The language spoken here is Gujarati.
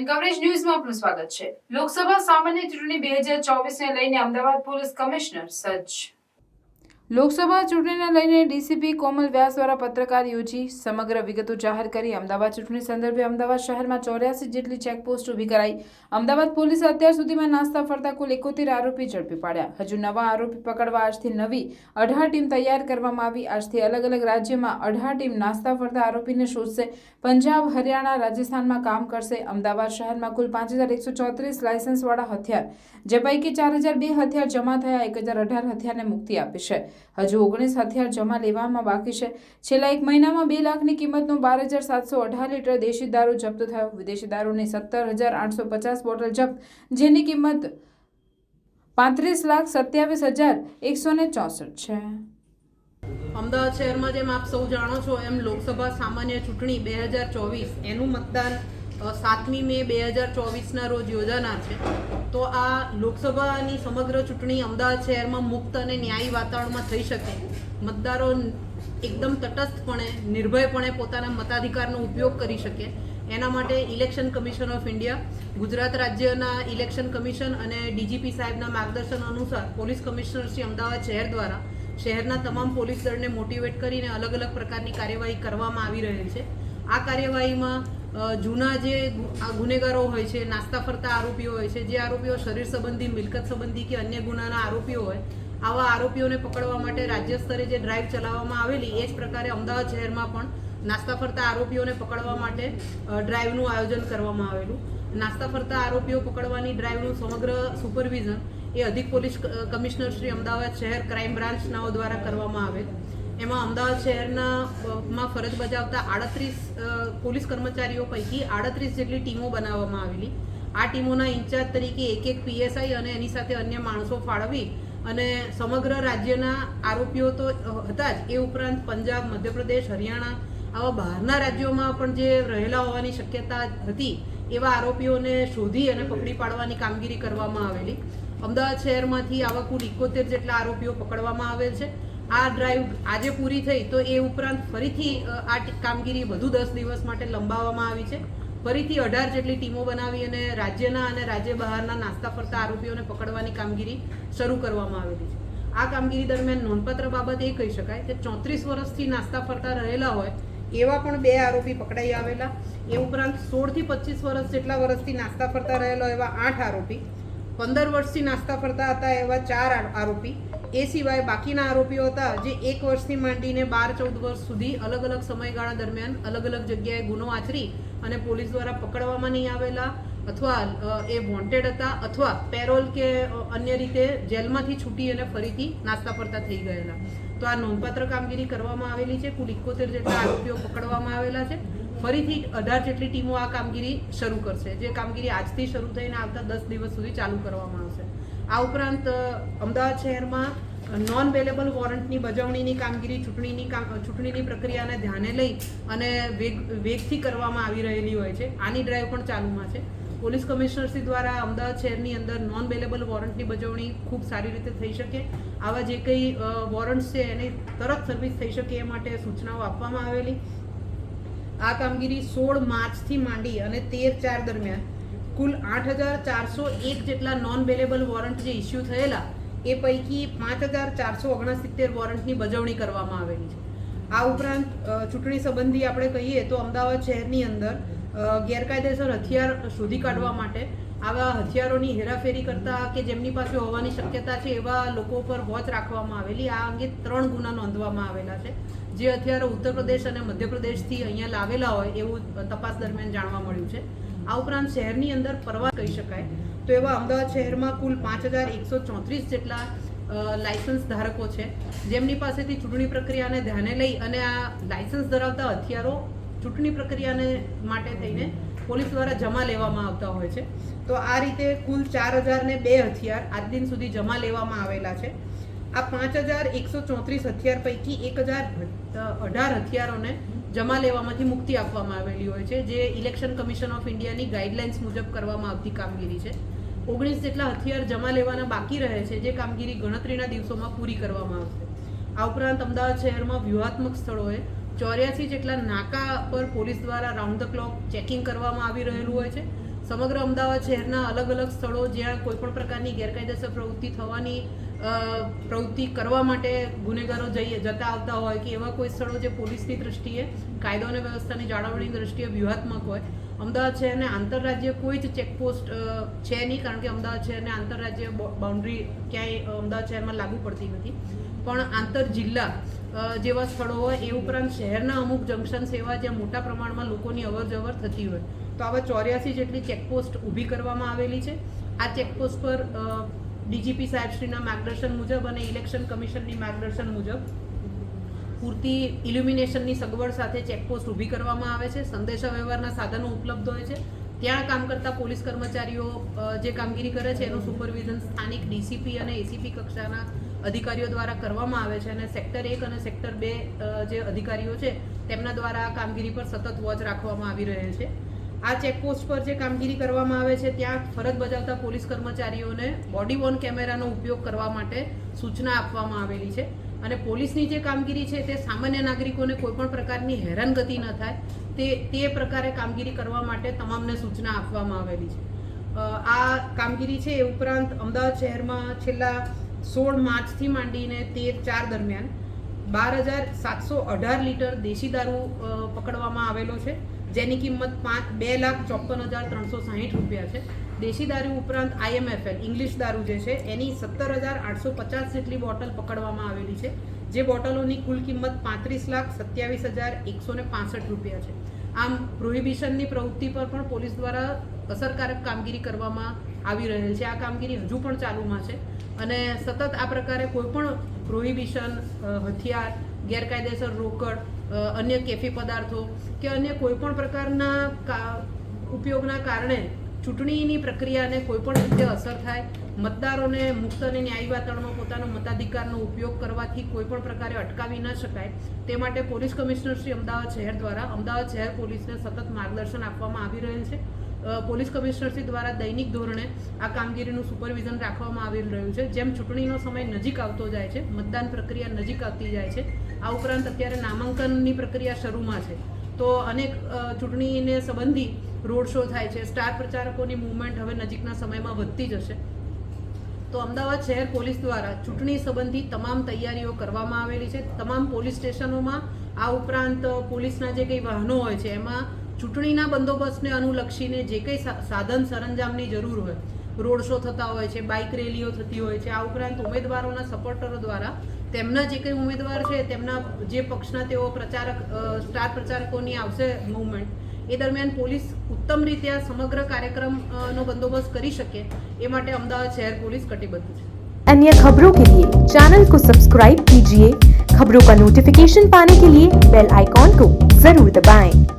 એન કવરેજ ન્યૂઝમાં આપનું સ્વાગત છે. લોકસભા સામાન્ય ચૂંટણી બે હજાર ચોવીસને લઈને અમદાવાદ પોલીસ કમિશનર સજ્જ લોકસભા ચૂંટણીને લઈને ડીસીપી કોમલ વ્યાસ દ્વારા પત્રકાર યોજી સમગ્ર વિગતો જાહેર કરી. અમદાવાદ ચૂંટણી સંદર્ભે અમદાવાદ શહેરમાં ચોર્યાસી જેટલી ચેકપોસ્ટ ઊભી કરાઈ. અમદાવાદ પોલીસે અત્યાર સુધીમાં નાસ્તા ફરતા કુલ એકોતેર આરોપી ઝડપી પાડ્યા. હજુ નવા આરોપી પકડવા આજથી નવી અઢાર ટીમ તૈયાર કરવામાં આવી. આજથી અલગ અલગ રાજ્યમાં અઢાર ટીમ નાસ્તા ફરતા આરોપીને શોધશે. પંજાબ, હરિયાણા, રાજસ્થાનમાં કામ કરશે. અમદાવાદ શહેરમાં કુલ પાંચ હજાર એકસો ચોત્રીસ લાયસન્સવાળા હથિયાર, જે પૈકી ચાર હજાર બે હથિયાર જમા થયા, એક હજાર અઢાર હથિયારને મુક્તિ આપી છે. હજુ ઓગણીસ હથિયાર જમા લેવામાં બાકી છે. છેલ્લા એક મહિનામાં બે લાખની કિંમતનો બાર હજાર સાતસો અઢાર લીટર દેશી દારૂ જપ્ત થયો. વિદેશી દારૂની સત્તર હજાર આઠસો પચાસ બોટલ જપ્ત, જેની કિંમત પાંત્રીસ લાખ સત્યાવીસ હજાર એકસો ને ચોસઠ છે. અમદાવાદ શહેરમાં જેમ આપ સૌ જાણો છો એમ લોકસભા સામાન્ય ચૂંટણી બે હજાર ચોવીસ એનું મતદાન સાતમી મે બે હજાર ચોવીસના રોજ યોજાનાર છે. તો આ લોકસભાની સમગ્ર ચૂંટણી અમદાવાદ શહેરમાં મુક્ત અને ન્યાયી વાતાવરણમાં થઈ શકે. મતદારો એકદમ તટસ્થપણે, નિર્ભયપણે પોતાના મતાધિકારનો ઉપયોગ કરી શકે. એના માટે election commission of India, Gujarat રાજ્યના ઇલેક્શન કમિશન અને ડીજીપી સાહેબના માર્ગદર્શન અનુસાર પોલીસ કમિશનર શ્રી અમદાવાદ શહેર દ્વારા શહેરના તમામ પોલીસ દળને મોટિવેટ કરીને અલગ અલગ પ્રકારની કાર્યવાહી કરવામાં આવી રહેલ છે. આ કાર્યવાહીમાં જૂના જે ગુનેગારો હોય છે, નાસ્તા ફરતા આરોપીઓ હોય છે, જે આરોપીઓ શરીર સંબંધી, મિલકત સંબંધી કે અન્ય ગુનાના આરોપીઓ હોય, આવા આરોપીઓને પકડવા માટે રાજ્ય સ્તરે જે ડ્રાઈવ ચલાવવામાં આવેલી, એ જ પ્રકારે અમદાવાદ શહેરમાં પણ નાસ્તા ફરતા આરોપીઓને પકડવા માટે ડ્રાઈવનું આયોજન કરવામાં આવેલું. નાસ્તા ફરતા આરોપીઓ પકડવાની ડ્રાઈવનું સમગ્ર સુપરવિઝન એ અધિક પોલીસ કમિશનર શ્રી અમદાવાદ શહેર ક્રાઇમ બ્રાન્ચનાઓ દ્વારા કરવામાં આવેલ. એમાં અમદાવાદ શહેરના માં ફરજ બજાવતા આડત્રીસ પોલીસ કર્મચારીઓ પૈકી આડત્રીસ જેટલી ટીમો બનાવવામાં આવેલી. આ ટીમોના ઇન્ચાર્જ તરીકે એક એક પીએસઆઈ અને એની સાથે અન્ય માણસો ફાળવી અને સમગ્ર રાજ્યના આરોપીઓ તો હતા જ. એ ઉપરાંત પંજાબ, મધ્યપ્રદેશ, હરિયાણા આવા બહારના રાજ્યોમાં પણ જે રહેલા હોવાની શક્યતા હતી, એવા આરોપીઓને શોધી અને પકડી પાડવાની કામગીરી કરવામાં આવેલી. અમદાવાદ શહેરમાંથી આવા કુલ ઇકોતેર જેટલા આરોપીઓ પકડવામાં આવેલ છે. આ ડ્રાઈવ આજે પૂરી થઈ તો એ ઉપરાંત ફરીથી આ કામગીરી વધુ દસ દિવસ માટે લંબાવવામાં આવી છે. ફરીથી અઢાર જેટલી ટીમો બનાવી અને રાજ્યના અને રાજ્ય બહારના નાસ્તા ફરતા આરોપીઓને પકડવાની કામગીરી શરૂ કરવામાં આવેલી છે. આ કામગીરી દરમિયાન નોંધપાત્ર બાબત એ કહી શકાય કે ચોત્રીસ વર્ષથી નાસ્તા ફરતા રહેલા હોય, એવા પણ બે આરોપી પકડાઈ આવેલા. એ ઉપરાંત સોળથી પચીસ વર્ષ જેટલા વર્ષથી નાસ્તા ફરતા રહેલા એવા આઠ આરોપી, પંદર વર્ષથી નાસ્તા ફરતા હતા એવા ચાર આરોપી એ સિવાય બાકીના આરોપીઓ હતા જે એક વર્ષથી માંડીને બાર, ચૌદ વર્ષ સુધી અલગ અલગ સમયગાળા દરમિયાન અલગ અલગ જગ્યાએ ગુનો આચરી અને પોલીસ દ્વારા પકડવામાં નહીં આવેલા અથવા એ વોન્ટેડ હતા અથવા પેરોલ કે અન્ય રીતે જેલમાંથી છૂટી અને ફરીથી નાસ્તા ફરતા થઈ ગયેલા. તો આ નોંધપાત્ર કામગીરી કરવામાં આવેલી છે. કુલ ઇકોતેર જેટલા આરોપીઓ પકડવામાં આવેલા છે. ફરીથી અઢાર જેટલી ટીમો આ કામગીરી શરૂ કરશે. જે કામગીરી આજથી શરૂ થઈને આવતા દસ દિવસ સુધી ચાલુ કરવામાં આવશે. આ ઉપરાંત અમદાવાદ શહેરમાં નોન વેલેબલ વોરંટની બજવણીની કામગીરી, ચૂંટણીની ચૂંટણીની પ્રક્રિયાને ધ્યાને લઈ અને વેગ, વેગથી કરવામાં આવી રહેલી હોય છે. આની ડ્રાઈવ પણ ચાલુમાં છે. પોલીસ કમિશનરશ્રી દ્વારા અમદાવાદ શહેરની અંદર નોન વેલેબલ વોરંટની બજવણી ખૂબ સારી રીતે થઈ શકે. આવા જે કંઈ વોરંટ્સ છે એની તરત સર્વિસ થઈ શકે એ માટે સૂચનાઓ આપવામાં આવેલી. આ કામગીરી સોળ માર્ચથી માંડી અને તેર ચાર દરમિયાન કુલ આઠ હજાર ચારસો એક જેટલા નોન વેલેબલ વોરંટ જે ઇસ્યુ થયેલા, એ પૈકી પાંચ હજાર ચારસો ઓગણસિત્તેર વોરંટની બજવણી કરવામાં આવેલી છે. આ ઉપરાંત ચૂંટણી સંબંધી આપણે કહીએ તો અમદાવાદ શહેરની અંદર ગેરકાયદેસર હથિયાર શોધી કાઢવા માટે આવા હથિયારોની હેરાફેરી કરતા કે જેમની પાસે હોવાની શક્યતા છે એવા લોકો પર વોચ રાખવામાં આવેલી. આ અંગે ત્રણ ગુના નોંધવામાં આવેલા છે. જે હથિયારો ઉત્તર પ્રદેશ અને મધ્યપ્રદેશથી અહીંયા લાવેલા હોય એવું તપાસ દરમિયાન જાણવા મળ્યું છે. આ ઉપરાંત શહેરની અંદર પરવા કહી શકાય. તો એવા અમદાવાદ શહેરમાં કુલ પાંચ હજાર એકસો ચોત્રીસ જેટલા લાયસન્સ ધારકો છે. જેમની પાસેથી ચૂંટણી પ્રક્રિયાને ધ્યાને લઈ અને આ લાયસન્સ ધરાવતા હથિયારો ચૂંટણી પ્રક્રિયાને માટે થઈને પોલીસ દ્વારા જમા લેવામાં આવતા હોય છે. તો આ રીતે કુલ ચાર હજાર ને બે હથિયાર આજ દિન સુધી જમા લેવામાં આવેલા છે. આ પાંચ હજાર એકસો ચોત્રીસ હથિયાર પૈકી એક હજાર અઢાર હથિયારોને જમા લેવામાંથી મુક્તિ આપવામાં આવેલી હોય છે, જે ઇલેક્શન કમિશન ઓફ ઇન્ડિયાની ગાઈડલાઇન્સ મુજબ કરવામાં આવતી કામગીરી છે. ઓગણીસ જેટલા હથિયાર જમા લેવાના બાકી રહે છે, જે કામગીરી ગણતરીના દિવસોમાં પૂરી કરવામાં આવશે. આ ઉપરાંત અમદાવાદ શહેરમાં વ્યૂહાત્મક સ્થળોએ ચોર્યાસી જેટલા નાકા પર પોલીસ દ્વારા રાઉન્ડ ધ ક્લોક ચેકિંગ કરવામાં આવી રહેલું હોય છે. સમગ્ર અમદાવાદ શહેરના અલગ અલગ સ્થળો જ્યાં કોઈપણ પ્રકારની ગેરકાયદેસર પ્રવૃત્તિ થવાની પ્રવૃત્તિ કરવા માટે ગુનેગારો જઈએ, જતા આવતા હોય કે એવા કોઈ સ્થળો જે પોલીસની દ્રષ્ટિએ, કાયદો અને વ્યવસ્થાની જાળવણીની દ્રષ્ટિએ વ્યૂહાત્મક હોય. અમદાવાદ છે અને આંતરરાજ્ય કોઈ જ ચેકપોસ્ટ છે નહીં કારણ કે અમદાવાદ છે અને આંતરરાજ્ય બાઉન્ડ્રી ક્યાંય અમદાવાદ શહેરમાં લાગુ પડતી નથી. પણ આંતર જિલ્લા જેવા સ્થળો હોય એ ઉપરાંત શહેરના અમુક જંકશન સેવા જ્યાં મોટા પ્રમાણમાં લોકોની અવર જવર થતી હોય. તો આવા ચોર્યાસી જેટલી ચેકપોસ્ટ ઊભી કરવામાં આવેલી છે. આ ચેકપોસ્ટ પર ડીજીપી સાહેબશ્રીના માર્ગદર્શન મુજબ અને ઇલેક્શન કમિશનની માર્ગદર્શન મુજબ પૂરતી ઇલ્યુમિનેશનની સગવડ સાથે ચેકપોસ્ટ ઊભી કરવામાં આવે છે. સંદેશા વ્યવહારના સાધનો ઉપલબ્ધ હોય છે. ત્યાં કામ કરતા પોલીસ કર્મચારીઓ જે કામગીરી કરે છે, એનું સુપરવિઝન સ્થાનિક ડીસીપી અને એસીપી કક્ષાના અધિકારીઓ દ્વારા કરવામાં આવે છે અને સેક્ટર એક અને સેક્ટર બે જે અધિકારીઓ છે, તેમના દ્વારા આ કામગીરી પર સતત વોચ રાખવામાં આવી રહે છે. આ ચેકપોસ્ટ પર જે કામગીરી કરવામાં આવે છે, ત્યાં ફરજ બજાવતા પોલીસ કર્મચારીઓને બોડી વોર્ન કેમેરાનો ઉપયોગ કરવા માટે સૂચના આપવામાં આવેલી છે. અને પોલીસની જે કામગીરી છે, તે સામાન્ય નાગરિકોને કોઈ પણ પ્રકારની હેરાનગતિ ન થાય. તે તે પ્રકારે કામગીરી કરવા માટે તમામને સૂચના આપવામાં આવેલી છે. આ કામગીરી છે એ ઉપરાંત અમદાવાદ શહેરમાં છેલ્લા સોળ માર્ચથી માંડીને તેર ચાર દરમિયાન બાર હજાર સાતસો અઢાર લીટર દેશી દારૂ પકડવામાં આવેલો છે. જેની કિંમત પાંચ, બે લાખ ચોપન હજાર ત્રણસો સાહીઠ રૂપિયા છે. દેશી દારૂ ઉપરાંત આઈએમએફએલ ઇંગ્લિશ દારૂ જે છે, એની સત્તર હજાર આઠસો પચાસ જેટલી બોટલ પકડવામાં આવેલી છે, જે બોટલોની કુલ કિંમત પાંત્રીસ લાખ સત્યાવીસ હજાર એકસો ને પાસઠ રૂપિયા છે. આમ, પ્રોહિબિશનની પ્રવૃત્તિ પર પણ પોલીસ દ્વારા અસરકારક કામગીરી કરવામાં આવી રહેલ છે. આ કામગીરી હજુ પણ ચાલુમાં છે અને સતત આ પ્રકારે કોઈપણ પ્રોહિબિશન હથિયાર, ગેરકાયદેસર રોકડ અન્ય કેફી પદાર્થો કે અન્ય કોઈપણ પ્રકારના ઉપયોગના કારણે ચૂંટણીની પ્રક્રિયાને કોઈપણ રીતે અસર થાય, મતદારોને મુક્ત અને ન્યાયી વાતાવરણમાં પોતાનો મતાધિકારનો ઉપયોગ કરવાથી કોઈપણ પ્રકારે અટકાવી ન શકાય. તે માટે પોલીસ કમિશનર શ્રી અમદાવાદ શહેર દ્વારા, અમદાવાદ શહેર પોલીસને સતત માર્ગદર્શન આપવામાં આવી રહેલ છે. પોલીસ પોલીસ કમિશનરશ્રી દ્વારા દૈનિક ધોરણે આ કામગીરીનું સુપરવિઝન રાખવામાં આવી રહ્યું છે. જેમ ચૂંટણીનો સમય નજીક આવતો જાય છે, મતદાન પ્રક્રિયા નજીક આવતી જાય છે આ ઉપરાંત અત્યારે નામાંકનની પ્રક્રિયા શરૂમાં છે. તો અનેક ચૂંટણીને સંબંધી રોડ શો થાય છે. સ્ટાર પ્રચારકોની મૂવમેન્ટ હવે નજીકના સમયમાં વધતી જશે. તો અમદાવાદ શહેર પોલીસ દ્વારા ચૂંટણી સંબંધી તમામ તૈયારીઓ કરવામાં આવેલી છે. તમામ પોલીસ સ્ટેશનોમાં આ ઉપરાંત પોલીસના જે કંઈ વાહનો હોય છે, એમાં ચૂંટણીના બંદોબસ્તને અનુલક્ષીને જે કંઈ સાધન સરંજામની જરૂર હોય, રોડ શો થતા હોય છે, બાઇક રેલીઓ થતી હોય છે. આ ઉપરાંત ઉમેદવારોના સપોર્ટરો દ્વારા તેમના જે કંઈ ઉમેદવાર છે તેમના જે પક્ષના તેઓ પ્રચારક અ, સ્ટાર પ્રચારકોની આવશે મૂવમેન્ટ એ દરમિયાન પોલીસ ઉત્તમ રીતે આ સમગ્ર કાર્યક્રમ અ, નો બંદોબસ્ત કરી શકે એ માટે અમદાવાદ શહેર પોલીસ કટિબદ્ધ છે अन्य खबरों के लिए चैनल को सब्सक्राइब कीजिए खबरों का नोटिफिकेशन पाने के लिए बेल आइकॉन को जरूर दबाएं।